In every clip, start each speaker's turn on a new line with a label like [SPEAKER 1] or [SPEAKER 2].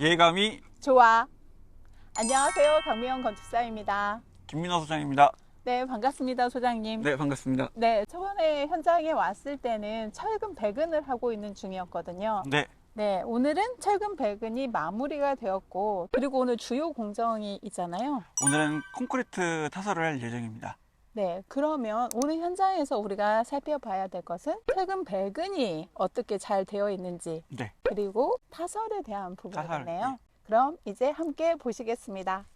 [SPEAKER 1] 예감이
[SPEAKER 2] 좋아. 안녕하세요. 강미영 건축사입니다.
[SPEAKER 1] 김민호 소장입니다.
[SPEAKER 2] 네, 반갑습니다, 소장님.
[SPEAKER 1] 네, 반갑습니다.
[SPEAKER 2] 네, 저번에 현장에 왔을 때는 철근 배근을 하고 있는 중이었거든요.
[SPEAKER 1] 네,
[SPEAKER 2] 네, 오늘은 철근 배근이 마무리가 되었고, 그리고 오늘 주요 공정이 있잖아요.
[SPEAKER 1] 오늘은 콘크리트 타설을 할 예정입니다.
[SPEAKER 2] 네, 그러면 오늘 현장에서 우리가 살펴봐야 될 것은 철근 배근이 어떻게 잘 되어 있는지,
[SPEAKER 1] 네,
[SPEAKER 2] 그리고 타설에 대한 부분이네요.
[SPEAKER 1] 네.
[SPEAKER 2] 그럼 이제 함께 보시겠습니다.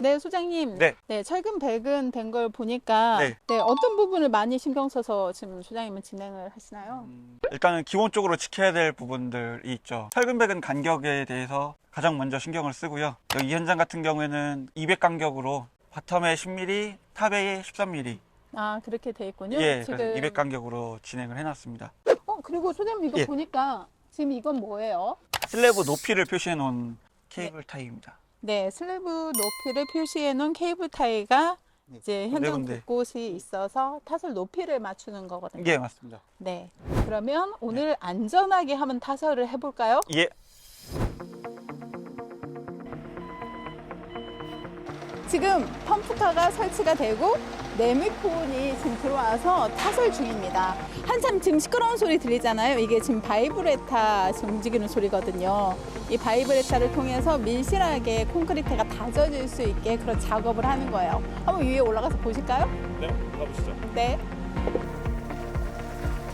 [SPEAKER 2] 네, 소장님.
[SPEAKER 1] 네.
[SPEAKER 2] 철근 배근 된걸 보니까
[SPEAKER 1] 네.
[SPEAKER 2] 네, 어떤 부분을 많이 신경 써서 지금 소장님은 진행을 하시나요?
[SPEAKER 1] 음, 일단은 기본적으로 지켜야 될 부분들이 있죠. 철근백은 간격에 대해서 가장 먼저 신경을 쓰고요. 여기 이 현장 같은 경우에는 200 간격으로 바텀에 10mm, 탑에 13mm.
[SPEAKER 2] 아, 그렇게 돼 있군요.
[SPEAKER 1] 예, 그래서 200 간격으로 진행을 해놨습니다.
[SPEAKER 2] 어, 그리고 소장님 이거
[SPEAKER 1] 예.
[SPEAKER 2] 보니까 지금 이건 뭐예요?
[SPEAKER 1] 슬래브 높이를 표시해 놓은 케이블 타이입니다.
[SPEAKER 2] 네, 슬래브 높이를 표시해 놓은 케이블 타이가 이제 현장
[SPEAKER 1] 군데.
[SPEAKER 2] 곳곳이 있어서 타설 높이를 맞추는 거거든요.
[SPEAKER 1] 예, 맞습니다.
[SPEAKER 2] 네. 그러면 오늘 안전하게 한번 타설을 해볼까요?
[SPEAKER 1] 예,
[SPEAKER 2] 지금 펌프카가 설치가 되고 네미콘이 지금 들어와서 타설 중입니다. 한참 지금 시끄러운 소리 들리잖아요. 이게 지금 바이브레타 지금 움직이는 소리거든요. 이 바이브레타를 통해서 밀실하게 콘크리트가 다져질 수 있게 그런 작업을 하는 거예요. 한번 위에 올라가서 보실까요?
[SPEAKER 1] 네, 가보시죠.
[SPEAKER 2] 네.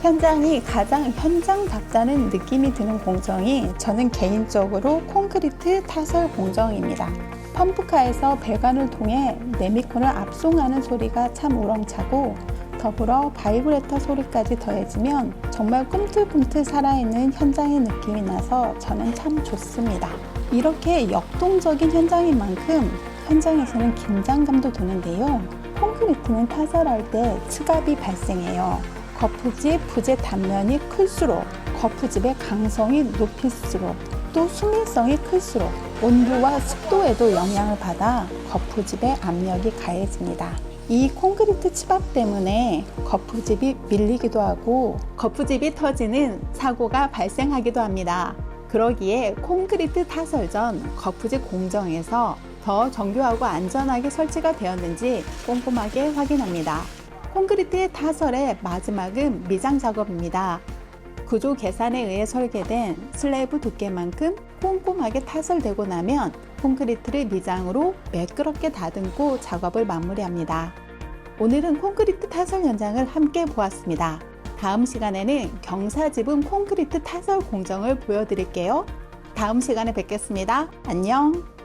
[SPEAKER 2] 현장이 가장 현장답다는 느낌이 드는 공정이 저는 개인적으로 콘크리트 타설 공정입니다. 펌프카에서 배관을 통해 네미콘을 압송하는 소리가 참 우렁차고 더불어 바이브레터 소리까지 더해지면 정말 꿈틀꿈틀 살아있는 현장의 느낌이 나서 저는 참 좋습니다. 이렇게 역동적인 현장인 만큼 현장에서는 긴장감도 드는데요. 콘크리트는 타설할 때 측압이 발생해요. 거푸집 부재 단면이 클수록 거푸집의 강성이 높일수록 또 수밀성이 클수록 온도와 습도에도 영향을 받아 거푸집의 압력이 가해집니다. 이 콘크리트 치밥 때문에 거푸집이 밀리기도 하고 거푸집이 터지는 사고가 발생하기도 합니다. 그러기에 콘크리트 타설 전 거푸집 공정에서 더 정교하고 안전하게 설치가 되었는지 꼼꼼하게 확인합니다. 콘크리트의 타설의 마지막은 미장 작업입니다. 구조 계산에 의해 설계된 슬래브 두께만큼 꼼꼼하게 타설되고 나면 콘크리트를 미장으로 매끄럽게 다듬고 작업을 마무리합니다. 오늘은 콘크리트 타설 현장을 함께 보았습니다. 다음 시간에는 경사지붕 콘크리트 타설 공정을 보여드릴게요. 다음 시간에 뵙겠습니다. 안녕!